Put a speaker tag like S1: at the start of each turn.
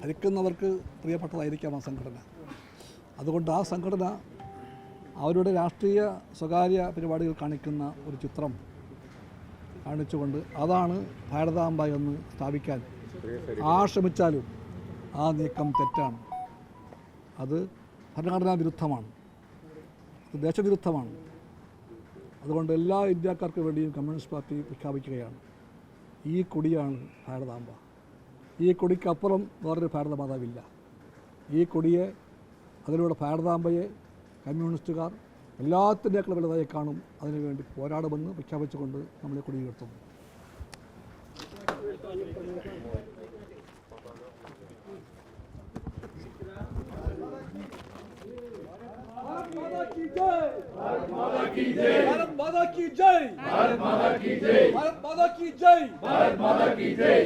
S1: ഭരിക്കുന്നവർക്ക് പ്രിയപ്പെട്ടതായിരിക്കാം ആ സംഘടന. അതുകൊണ്ട് ആ സംഘടന അവരുടെ രാഷ്ട്രീയ സ്വകാര്യ പരിപാടികൾ കാണിക്കുന്ന ഒരു ചിത്രം കാണിച്ചുകൊണ്ട് അതാണ് ഭാരതാംബ എന്ന് സ്ഥാപിക്കാൻ ആ ശ്രമിച്ചാലും ആ നീക്കം തെറ്റാണ്. അത് ഭരണഘടനാ വിരുദ്ധമാണ്. അത് ദേശവിരുദ്ധമാണ്. അതുകൊണ്ട് എല്ലാ ഇന്ത്യക്കാർക്കും വേണ്ടിയും കമ്മ്യൂണിസ്റ്റ് പാർട്ടി പ്രഖ്യാപിക്കുകയാണ്. ഈ കൊടിയാണ് ഭാരതാംബ. ഈ കൊടിക്കപ്പുറം വേറൊരു ഭാരതമാതാവില്ല ഈ കൊടിയെ അതിലൂടെ ഭാരതാംബയെ കമ്മ്യൂണിസ്റ്റുകാർ എല്ലാത്തിൻ്റെയൊക്കെ വലുതായി കാണും അതിനുവേണ്ടി പോരാടുമെന്ന് പ്രഖ്യാപിച്ചുകൊണ്ട് നമ്മൾ ഈ കൊടി ഉയർത്തുന്നു भारत माता की जय भारत माता की जय भारत माता की जय भारत माता की जय भारत माता की जय